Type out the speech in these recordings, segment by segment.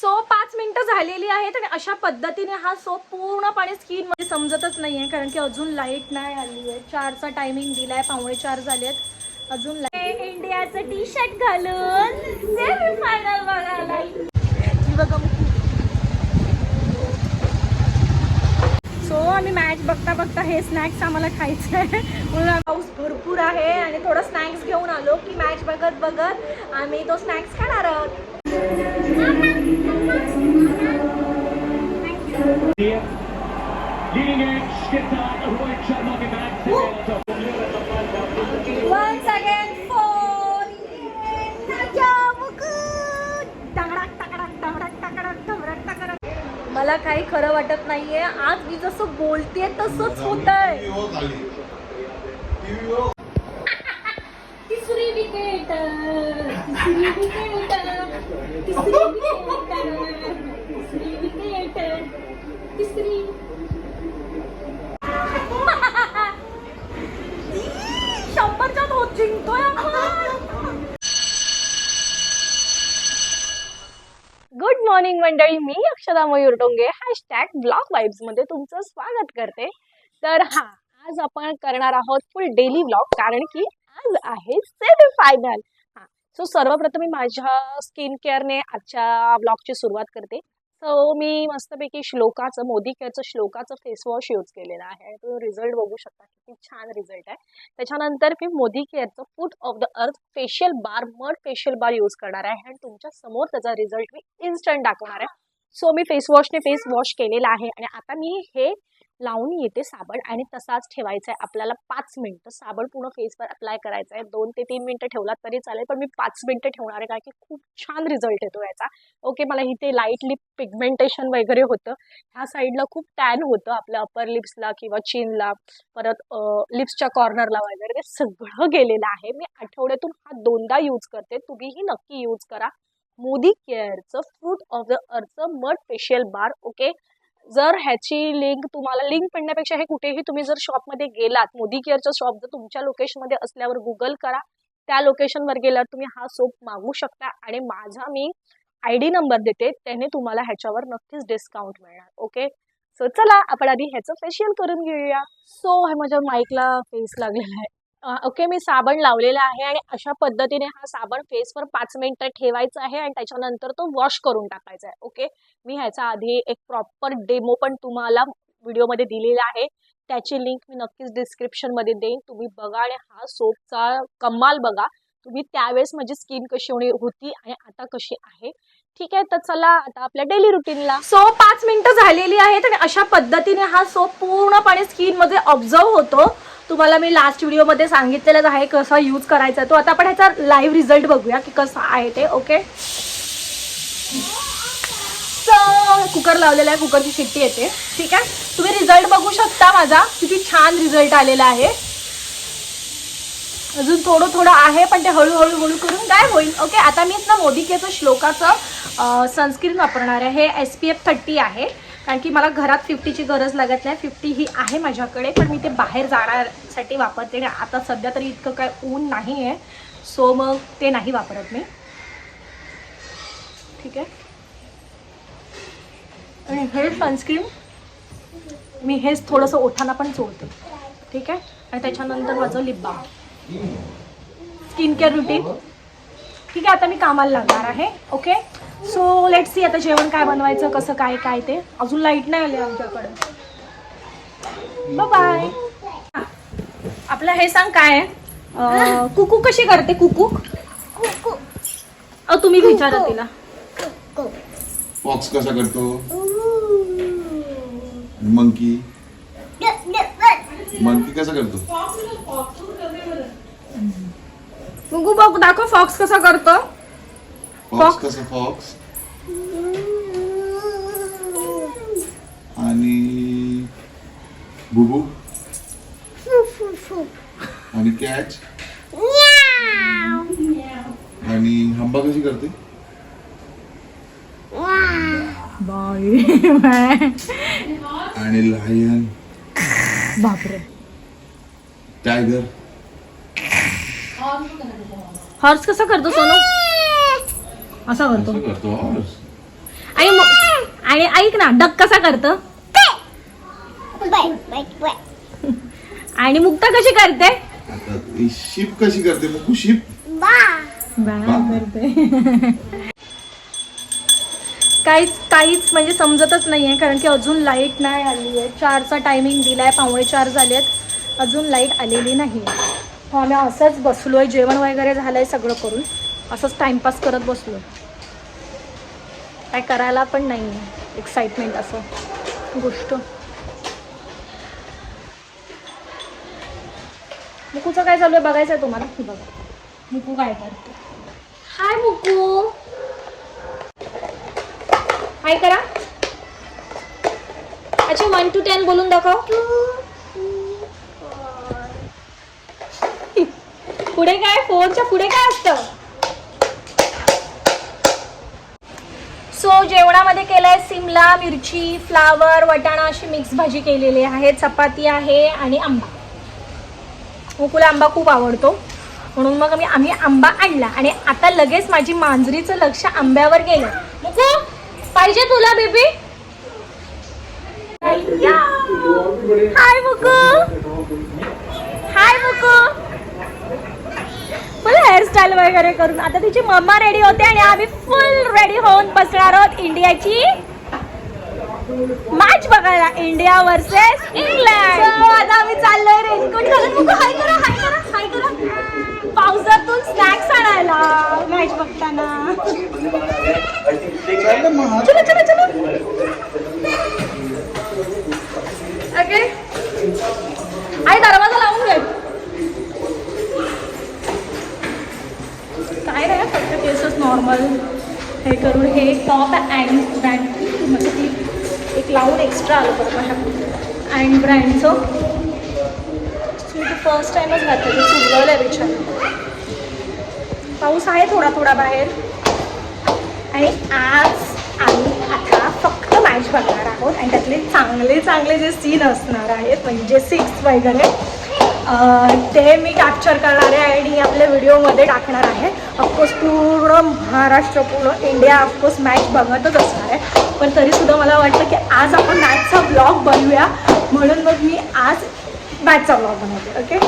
So पाच मिनिटं झालेली आहेत आणि अशा पद्धतीने हा सोप पूर्णपणे स्किनमध्ये समजतच नाहीये कारण की अजून लाइट नाही आली आहे. चारचा टायमिंग दिलाय पावणे चार झालेत अजून लाइट इंडियाचं टी शर्ट घालून फायनल बघायला. बघा सो आम्ही मॅच बघता बघता हे स्नॅक्स आम्हाला खायचं आहे. म्हणून पाऊस भरपूर आहे आणि थोडं स्नॅक्स घेऊन आलो की मॅच बघत बघत आम्ही तो स्नॅक्स खाणार आहोत. मला काही खरं वाटत नाहीये. आज मी जसं बोलतेय तसंच होत आहे तिसरी विकेट तिसरी विकेट तिसरी विकेट तिसरी विकेट तिसरी शंभरच्या नोट जिंकतोय आपण गुड मॉर्निंग मंडळी. मी अक्षदा मयूर डोंगे हॅशटॅग ब्लॉग वाईब्समध्ये तुमचं स्वागत करते. तर हा आज आपण करणार आहोत फुल डेली ब्लॉग कारण की आज आहे सेमी फायनल सो सर्वप्रथम मी माझ्या स्किन केअरने आजच्या ब्लॉगची सुरुवात करते. सो मी मस्तपैकी श्लोकाचं मोदी केअरचं श्लोकाचं फेस वॉश यूज केलेलं आहे. तुम्ही रिझल्ट बघू शकता किती छान रिझल्ट आहे. त्याच्यानंतर मी Modi केअरचं fruit of the earth facial bar mud facial bar use करणार आहे. आणि तुमच्यासमोर त्याचा रिझल्ट मी इन्स्टंट दाखवणार आहे. सो मी फेस वॉशने फेस वॉश केलेला आहे. आणि आता मी हे लावून येते साबण आणि तसाच ठेवायचा आहे आपल्याला पाच मिनटं. साबण पूर्ण फेसवर अप्लाय करायचं आहे दोन ते तीन मिनटं ठेवलात तरी चालेल पण मी पाच मिनटं ठेवणार आहे कारण की खूप छान रिझल्ट येतो याचा. ओके मला इथे लाईटली पिगमेंटेशन वगैरे होतं. ह्या साईडला खूप टॅन होतं आपल्या अपर लिप्सला किंवा चिनला परत लिप्सच्या कॉर्नरला वगैरे ते सगळं गेलेलं आहे. मी आठवड्यातून हा दोनदा यूज करते. तुम्हीही नक्की यूज करा. Modi केअरचं fruit of the earth mud facial bar okay जर ह्याची लिंक तुम्हाला लिंक पडण्यापेक्षा हे कुठेही तुम्ही जर शॉपमध्ये गेलात मोदी केअरचं शॉप जर तुमच्या लोकेशनमध्ये असल्यावर गुगल करा. त्या लोकेशनवर गेल्यावर तुम्ही हा सोप मागू शकता आणि माझा मी आय डी नंबर देते त्याने तुम्हाला ह्याच्यावर नक्कीच डिस्काउंट मिळणार ओके सो चला आपण आधी ह्याचं फेशियल करून घेऊया. सो हे माझ्या माईकला फेस लागलेला आहे. ओके मी साबण लावलेला आहे आणि अशा पद्धतीने हा साबण फेसवर पाच मिनिटं ठेवायचा आहे आणि त्याच्यानंतर तो वॉश करून टाकायचा आहे ओके मी ह्याचा आधी एक प्रॉपर डेमो पण तुम्हाला व्हिडिओमध्ये दिलेला आहे. त्याची लिंक मी नक्कीच डिस्क्रिप्शनमध्ये देईन. तुम्ही बघा आणि हा सोपचा कमाल बघा. तुम्ही त्यावेळेस माझी स्किन कशी होणी होती आणि आता कशी आहे. ठीक आहे तर चला आता आपल्या डेली रुटीनला सो पाच मिनिटं झालेली आहेत आणि अशा पद्धतीने हा सोप पूर्णपणे स्किनमध्ये ऑब्झर्व होतो. तुम्हाला मी लास्ट व्हिडिओमध्ये सांगितलेलंच आहे कसा यूज करायचा तो. आता आपण ह्याचा लाईव्ह रिझल्ट बघूया की कसा आहे ते ओके कुकर लावलेला आहे कुकरची शिट्टी येते. ठीक आहे? तुम्ही रिझल्ट बघू शकता माझा. किती छान रिझल्ट आलेला आहे. अजून थोडं थोडं आहे पण ते हळूहळू हळू करून काय होईल. ओके आता मी ना मोदिकेचं श्लोकाचं सनस्क्रीन वापरणार आहे. हे एस पी एफ थर्टी आहे. कारण की मला घरात फिफ्टीची गरज लागत नाही. फिफ्टी ही आहे माझ्याकडे पण मी ते बाहेर जाण्यासाठी वापरते. आणि आता सध्या तरी इतकं काय ऊन नाही आहे सो मग ते नाही वापरत मी. ठीक आहे? आणि हे सनस्क्रीन मी हेच थोडंसं ओठाना पण चोळते. ठीक आहे? आणि त्याच्यानंतर माझं lip balm skin care routine ठीक आहे आता मी कामाला लागणार आहे. ओके सो लेट सी आता जेवण काय बनवायचं कसं काय काय ते. अजून लाइट नाही आली आमच्याकडे. बाय आपलं हे सांग काय आहे? कुकू कशी करते कुकू? अ तुम्ही विचारा तिला. फॉक्स कसा करतो? मंकी मंकी कसा करतो? कुकू बघ दाखव फॉक्स कसा करतो. Fox Fox. कसा फॉक्स आणि बुबू? आणि कॅच आणि हंबा कशी करते? आणि लायन बापरे. टायगर हॉर्स कसा करतो सोनू? असा करतो. करतो horse? आणि आणि ऐक ना डक कसा करतं? आणि मुक्ता कशी करते? आता ही शिप कशी करते मुकू शिप काहीच काहीच म्हणजे समजतच नाही आहे कारण की अजून लाइट नाही आली आहे. चारचा टायमिंग दिला आहे पावणे चार झाले आहेत अजून लाइट आलेली नाही आहे हो आम्ही असंच बसलो आहे जेवण वगैरे झालं आहे सगळं करून. असंच टाईमपास करत बसलो काय करायला पण नाही आहे एक्साइटमेंट असं. गोष्ट. मुकूचं काय चालू आहे? बघायचं आहे तुम्हाला. बघा. मुकू काय करतो हाय मुकू. हाय करा. अच्छा वन टू टेन बोलून दाखव. पुढे काय? फोरच्या पुढे काय असतं? सो जेवणामध्ये केलंय सिमला मिरची फ्लावर वटाणा अशी मिक्स भाजी केलेली आहे. चपाती आहे आणि आंबा. मुकुला आंबा खूप आवडतो. म्हणून मग आम्ही आम्ही आंबा आणला. आणि आता लगेच माझी मांजरीचं लक्ष आंब्यावर गेलं. मुकू पाहिजे तुला बेबी? हाय मुकू. हाय मुकू. फुल हेअरस्टाईल वगैरे करून. आता तिची मम्मा रेडी होते आणि आम्ही फुल रेडी होऊन बसणार आहोत इंडियाची मॅच बघायला इंडिया वर्सेस इंग्लंड आता आम्ही चाललोय रेनकोट घालून मुकू हाय करा हाय करा हाय करा. पावसातून स्नॅक्स आणायला. मॅच बघताना चलो चलो चलो. ओके आई दरवाजा लावून घे. काय नाही फक्त केसच नॉर्मल हे करून हे टॉप अँड ब्रँड म्हणजे ती एक लावून एक्स्ट्रा आलं बरोबर अँड ब्रँडचं फर्स्ट टाईमच घातलं मी चुकवलं आहे विचार पाऊस आहे थोडा थोडा बाहेर. आणि आज आम्ही आता फक्त मॅच बघणार आहोत आणि त्यातले चांगले चांगले जे सीन असणार आहेत म्हणजे सिक्स वगैरे ते मी कॅप्चर करणार आहे आणि आपल्या व्हिडिओमध्ये टाकणार आहे. ऑफकोर्स पूर्ण महाराष्ट्र पूर्ण इंडिया ऑफकोर्स मॅच बघतच असणार आहे. पण तरीसुद्धा मला वाटतं की आज आपण मॅचचा ब्लॉग बनवूया. म्हणून मग मी आज मॅचचा ब्लॉग बनवते ओके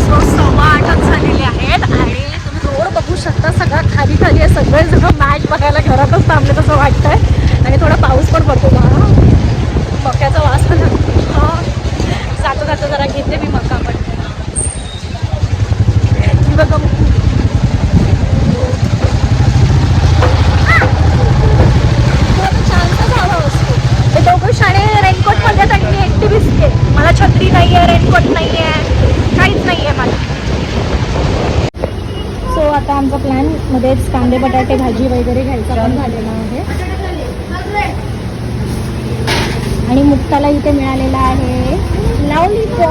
सो सव्वा आठच झालेले आहेत आणि तुम्ही रोड बघू शकता सगळं खाली खाली आहे. सगळेजण मॅच बघायला घरातच थांबले तसं वाटतंय. आणि थोडा पाऊस पण पडतो. का मक्याचा वास पण हा जाता जाता जरा घेते मी मका पण ही बघा थोडं शांत झालं असतो ते दोघं शाळे रेनकोटमध्ये आणि मी एकटी दिसते मला छत्री नाही आहे रेनकोट नाही आहे काहीच नाही आहे मला सो आता आमचा प्लॅन मध्येच कांदे बटाटे भाजी वगैरे घ्यायचा पण झालेला आहे आणि मुक्ताला इथे मिळालेला आहे लावली सो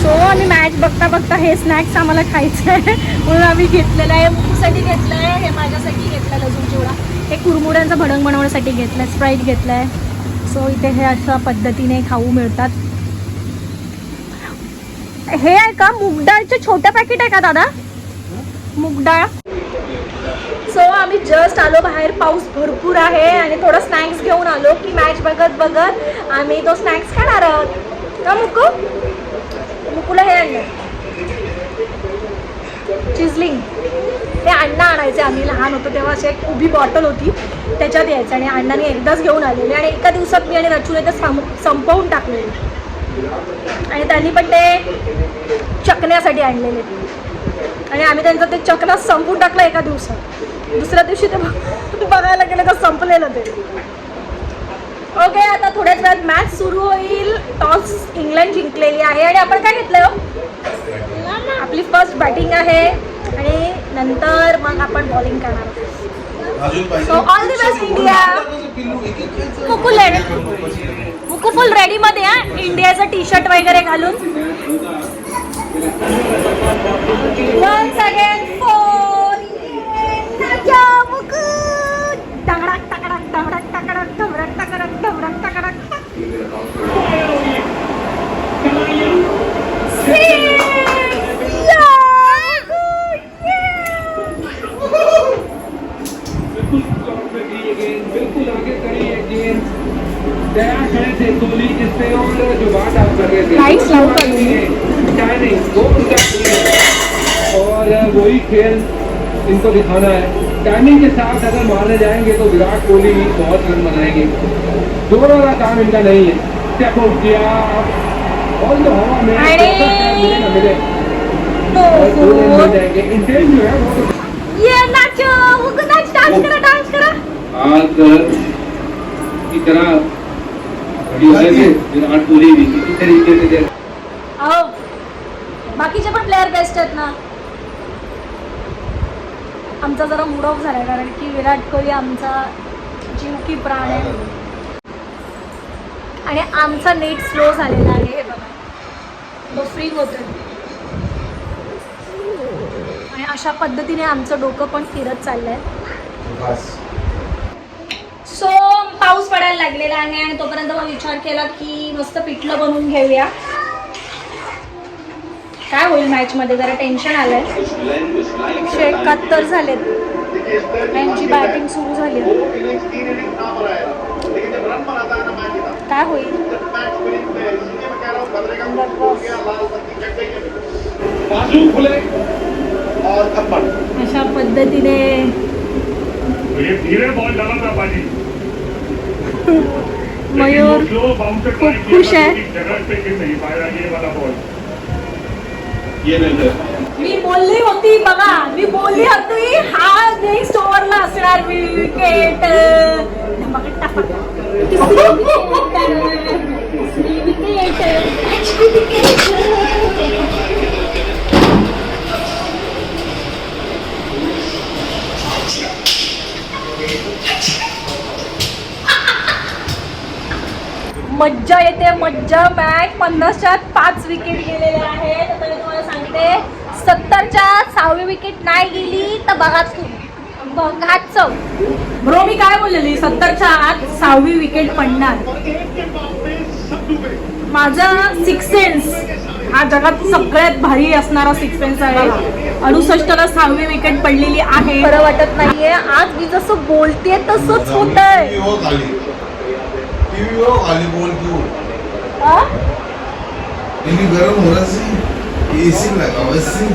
हो, आम्ही मॅच बघता बघता हे स्नॅक्स आम्हाला खायचं आहे म्हणून आम्ही घेतलेलं आहे मुलीसाठी घेतलं आहे हे माझ्यासाठी घेतलं अजून चिवडा. हे कुरमुड्यांचा भडंग बनवण्यासाठी घेतलं आहे स्प्राईट घेतलं आहे सो इथे हे अशा पद्धतीने खाऊ मिळतात. हे आहे का मूग छोटं छोटे पॅकेट आहे का दादा? मुगडाळ सो आम्ही जस्ट आलो बाहेर पाऊस भरपूर आहे आणि थोडं स्नॅक्स घेऊन आलो की मॅच बघत बघत आम्ही तो स्नॅक्स खाणार आहोत. का मुकू? मुकूला हे आणलं. चिजलिंग ते अण्णा आणायचे. आम्ही लहान होतो तेव्हा अशी एक उभी बॉटल होती. त्याच्यात यायचं आणि अण्णाने एकदाच घेऊन आलेले आणि एका दिवसात मी आणि रचूने ते संपवून टाकलेले. आणि त्यांनी पण ते चकण्यासाठी आणलेले. आणि आम्ही त्यांचं ते चकना संपून टाकलं एका दिवसात. दुसऱ्या दिवशी ते बघायला गेलं तर संपलेलं ते. ओके आता थोड्याच वेळात मॅच सुरू होईल. टॉस इंग्लंड जिंकलेली आहे. आणि आपण काय घेतलं? हो आपली फर्स्ट बॅटिंग आहे. नंतर मग आपण बॉलिंग करणार so all the best India Mukul ready Muku full ready मध्ये हा? इंडियाचं टी शर्ट वगैरे घालून. वन्स अगेन फोर टंगडक टकडक टंगडक टकडक टंगडक टकडक टंगडक टकडक बिल्कुल टाइमिंग वो उनका खेल और वही खेल इनको दिखाना है। टाइमिंग के साथ अगर मारने जाएँगे तो विराट कोहली बहुत रन बनाएँगे। दोनों का काम इनका नहीं है। स्टेप आउट किया और तो हवा में मिले ना मिले? और दो रन मिल जाएँगे। इंटेंट जो है वो तो ये नाचो उनको नाच डांस करा डांस करा। आज की तरह अहो बाकीचे पण प्लेअर बेस्ट आहेत ना. आमचा जरा मूड ऑफ झालाय कारण की विराट कोहली आमचा जीव की प्राण आहे. आणि आमचा नेट स्लो झालेला आहे. हे बघा. बफरिंग होतं आणि अशा पद्धतीने आमचं डोकं पण फिरत चाललंय. पाऊस पडायला लागलेला आहे आणि तोपर्यंत मग विचार केला की मस्त पिठलं बनवून घेऊया. काय होईल मॅच मध्ये? जरा टेन्शन आलंय. एकशे एकाहत्तर झालेत. त्यांची बॅटिंग सुरू झाली. काय होईल? बाजू अशा पद्धतीने मयूर खूप खुश आहे. मी बोलली होती बघा मी बोलली होती हा नेक्स्ट ओव्हरला असणार विकेट तिसरी विकेट मज्जा येते मज्जा. मॅच पन्नासच्या पाच विकेट गेलेले आहेत. आता मी तुम्हाला सांगते सत्तरच्या सहावी विकेट नाही गेली तर बघा बघाच ब्रो मी काय बोललेली? सत्तरच्या आत सहावी विकेट पडणार. माझा सिक्स सेन्स हा जगात सगळ्यात भारी असणारा सिक्स सेन्स आहे. अडुसष्टला सहावी विकेट पडलेली आहे. खरं वाटत नाहीये. आज मी जसं बोलते तसंच होत आहे टीव्ही हो खाली टीव्ही हो? खाली बोल क्यों इन्हीं गर्म हो रहा सी एसी लगा वैसे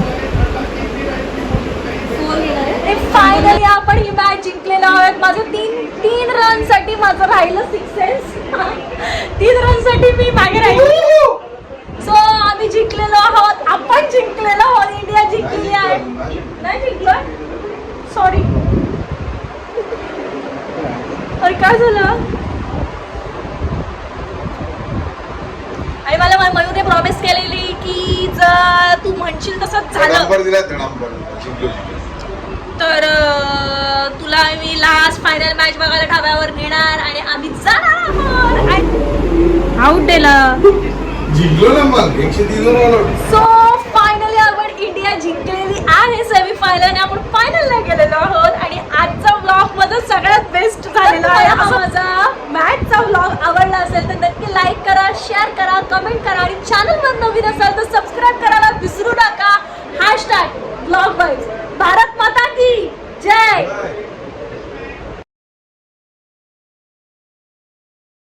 फायनली आपण ही मॅच जिंकलेलो आहोत. माझं तीन तीन रनसाठी माझं राहिलं सिक्सेस तीन रनसाठी मी मागे राहिली. सो आम्ही जिंकलेलो आहोत. आपण जिंकलेलो आहोत. इंडिया जिंकली आहे. नाही जिंकलोय सॉरी अरे काय झालं आणि मला मा- मयूरने प्रॉमिस केलेली की जर तू म्हणशील तसं झालं. नंबर दिला त्या नंबर जिंकलो. तर अं, तुला मी लास्ट फायनल मॅच बघायला ढाब्यावर नेणार आणि आम्ही जाणार आउट दिला जिंकलो नंबर एकशे तीन रन सो फायनली आपण इंडिया जिंकलेली आहे सेमी फायनल आणि आपण फायनलला गेलेलो आहोत. आणि आजचा ब्लॉगमध्ये सगळ्यात बेस्ट झालेला आहे. हा माझा मॅटचा ब्लॉग आवडला असेल तर नक्की लाईक करा शेअर करा कमेंट करा आणि चॅनलवर नवीन असाल तर सबस्क्राईब करायला विसरू नका. हॅशटॅग ब्लॉग वाईज भारत माता की जय.